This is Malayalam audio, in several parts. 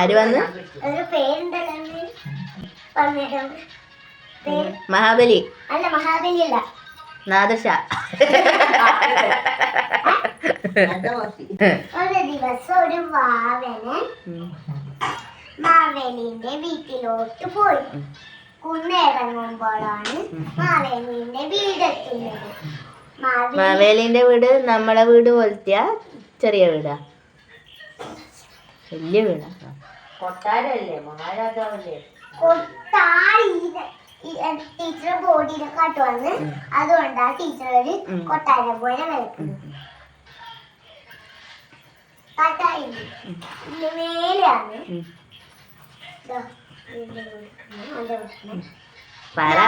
ആര് വന്ന്? മഹാബലി. അല്ല മഹാബലി അല്ല. നാദശ. ഒരു ദിവസം ഒരു വാവന് മാവേലിന്റെ വീട്ടിലോട്ട് പോയി. കുന്നിറങ്ങുമ്പോഴാണ് മാവേലിന്റെ വീടെത്തുന്നത് മാവേലി മാവേലിന്റെ വീട് നമ്മളെ വീട് പോലത്തെയാ ചെറിയ വീടാ. വലിയ വീടാ കൊട്ടാരല്ലേ? മഹാരാജാവല്ലേ? കൊട്ടാരി ടീച്ചർ ബോർഡിനെ കാട്ടു വന്ന് അതുകൊണ്ടാ ടീച്ചർ ഒരു. കൊട്ടാരം പോലെ വരക്കുന്നത്. പറ.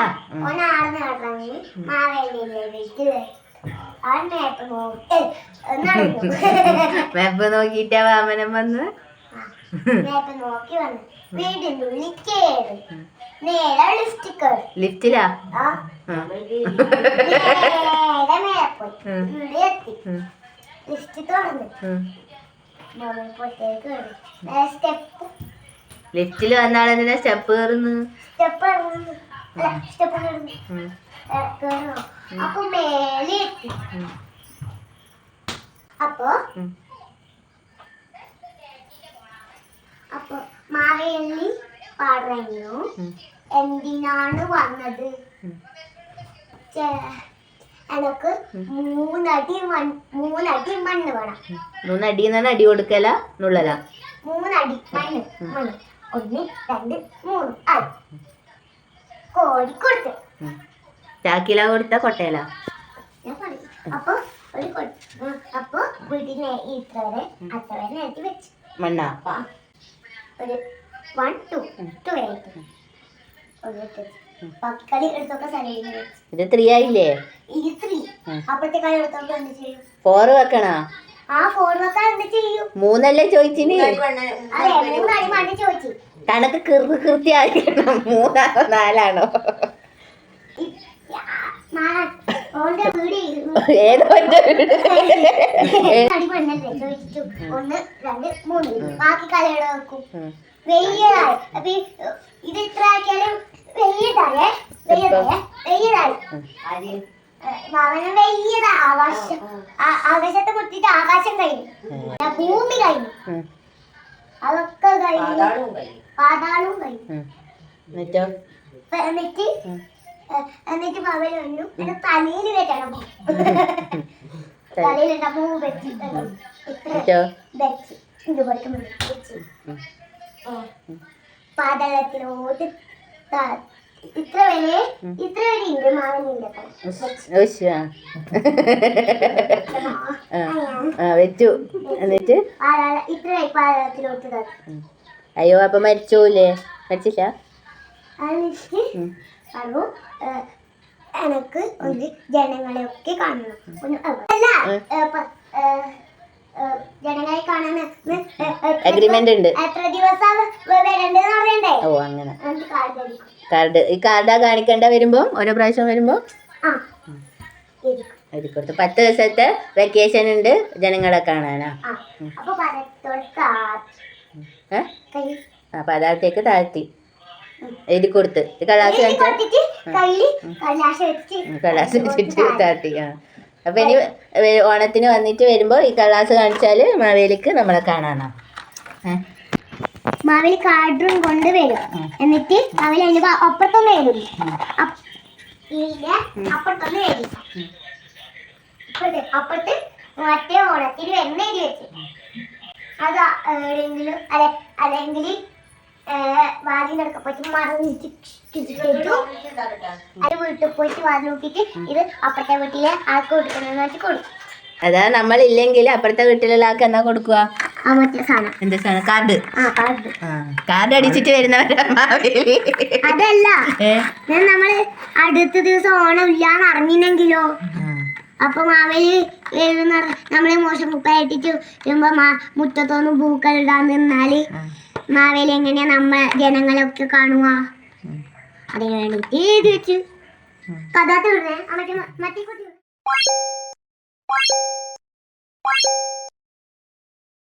അവൻ മേപ്പ് നോക്കി നടന്നു മാപ്പ് നോക്കിയിട്ടാ വാമനം വന്ന്. ലിഫ്റ്റിലാ ലിഫ്റ്റിൽ വന്നാളെന്തിനാ സ്റ്റെപ്പ് കയറുന്നു സ്റ്റെപ്പ് സ്റ്റെപ്പ് അപ്പൊ മേലെ എത്തി. അപ്പൊ മാവേലി പറഞ്ഞു. എന്തിനാണ് വന്നത്. എനക്ക് മൂന്നടി മൺ മൂന്നടി മണ്ണ് വേണം. മൂന്നടി എന്നാണ് അടി കൊടുക്കല നുള്ളല? മൂന്നടി മണ്ണ് മണ്ണ്. ഒന്ന് രണ്ട് മൂന്ന്. ആയി കോടി കൊടുത്ത്. ചാക്കില കൊടുത്ത കൊട്ടയില അപ്പൊ ഒരു അപ്പൊ വീടിനെ ഇത്ര വരെ അത്ര വരെ നേരത്തെ വെച്ച്. മണ്ണാ. ഒരു വൺ ടു ടു ആയിട്ട്. ഇത് ത്രീ ആയില്ലേ? ഫോറ് വെക്കണ? ആ ഫോൺ വെക്കാൻ എന്ത് ചെയ്യും? മൂന്നല്ലേ ചോദിച്ചിന്? കണക്ക് കൃ കൃത്യായിരിക്കണം മൂന്നാണോ നാലാണോ? ഏതോ എന്റെ വീട്. ഒന്ന് രണ്ട് മൂന്ന്. ബാക്കി കളിയുടെ വെക്കും ഉം. വെയ്യതായി അപ്പൊ ഇത് ഇത്ര ആക്കിയാലും വെയ്യതായേ. വെയ്യതായേ. വെയ്യതായി ഭവനം വെയ്യതാ. ആകാശം ആകാശത്തെ കുത്തിട്ട് ആകാശം കഴിഞ്ഞു. ഭൂമി കഴിഞ്ഞു. അതൊക്കെ കഴിഞ്ഞു. പാതാളവും കഴിഞ്ഞു. എന്നിട്ട്? എന്നിട്ടോ എന്നിട്ട് പവൽ വന്നു. എന്റെ തലയിൽ വെച്ചാണ് തലയിൽ പൂ വെച്ച്. എന്നിട്ടോ വെച്ച്? പാതാളത്തിലോട്ട് ഇത്ര വരെ ഇത്ര വരെ ഉണ്ട്. ആ. വെച്ചു. എന്നിട്ട്? ഇത്ര പാതളത്തിലോട്ട് അയ്യോ അപ്പൊ മരിച്ചോല്ലേ? മരിച്ചില്ല എന്നിട്ട് എനിക്ക് ഒന്ന് ജനങ്ങളെയൊക്കെ കാണണം ഒന്ന് അല്ല ജനങ്ങളെ കാണാൻ അഗ്രിമെന്റ് ഉണ്ട്. എത്ര ദിവസം വരണ്ടെന്ന് പറയണ്ടേ ഓ അങ്ങനെ. കാർഡ് ഈ കാർഡാ കാണിക്കണ്ട വരുമ്പോ ഓരോ പ്രാവശ്യം വരുമ്പോ? കൊടുത്തു. പത്ത് ദിവസത്തെ വെക്കേഷൻ ഉണ്ട് ജനങ്ങളെ കാണാനാ. അപ്പൊ താഴ്ത്തി. എഴുതി കൊടുത്ത്. കലാശ കലാസ് വെച്ചിട്ട് താഴ്ത്തി. ആ. അപ്പൊ ഇനി ഓണത്തിന് വന്നിട്ട് വരുമ്പോ ഈ കലാസ് കാണിച്ചാൽ മാവേലിക്ക് നമ്മളെ കാണാനാ. മാവേലി കാർഡും കൊണ്ട് വരും. എന്നിട്ട് മാവേലി അതിന്റെ പ- അപ്പുറത്തൊന്നും വരും. അപ്പുറത്തൊന്നും വരും. അപ്പുറത്ത് അപ്പുറത്ത് മറ്റേ ഓണത്തിന് വരുന്ന എഴുതി വെച്ച്. അത് എവിടെയെങ്കിലും അല്ലെ അല്ലെങ്കിൽ വാതിലൊക്കെ പോയിട്ട് മറിഞ്ഞിട്ട് അത് വീട്ടിൽ പോയിട്ട് വാതിൽ നോക്കിയിട്ട് ഇത് അപ്പുറത്തെ വീട്ടിലെ ആൾക്ക് കൊടുക്കണമെന്ന് വെച്ച് കൊടുക്കും അതാ നമ്മളില്ലെങ്കിൽ അപ്പുറത്തെ വീട്ടിലുള്ള ആൾക്ക് എന്നാ കൊടുക്കുക എന്താ സാധനം? കാർഡ്. കാർഡ്. അടിച്ചിട്ട് വരുന്നവരല്ല മാവേലി അതല്ല. നമ്മൾ അടുത്ത ദിവസം ഓണം ഇല്ലാന്ന് അറിഞ്ഞില്ലെങ്കിലോ. അപ്പൊ മാവേലി നമ്മളെ മോശം കുപ്പായിട്ടിട്ട് മുറ്റത്തൊന്നും പൂക്കൾ ഇടാൻ നിന്നാൽ. മാവേലി എങ്ങനെയാ നമ്മൾ ജനങ്ങളൊക്കെ കാണുക. അതിന് വേണ്ടിട്ട് എഴുതി വെച്ചു. കഥ തീർന്നേ ആ മറ്റേ മ- മറ്റേ കുട്ടി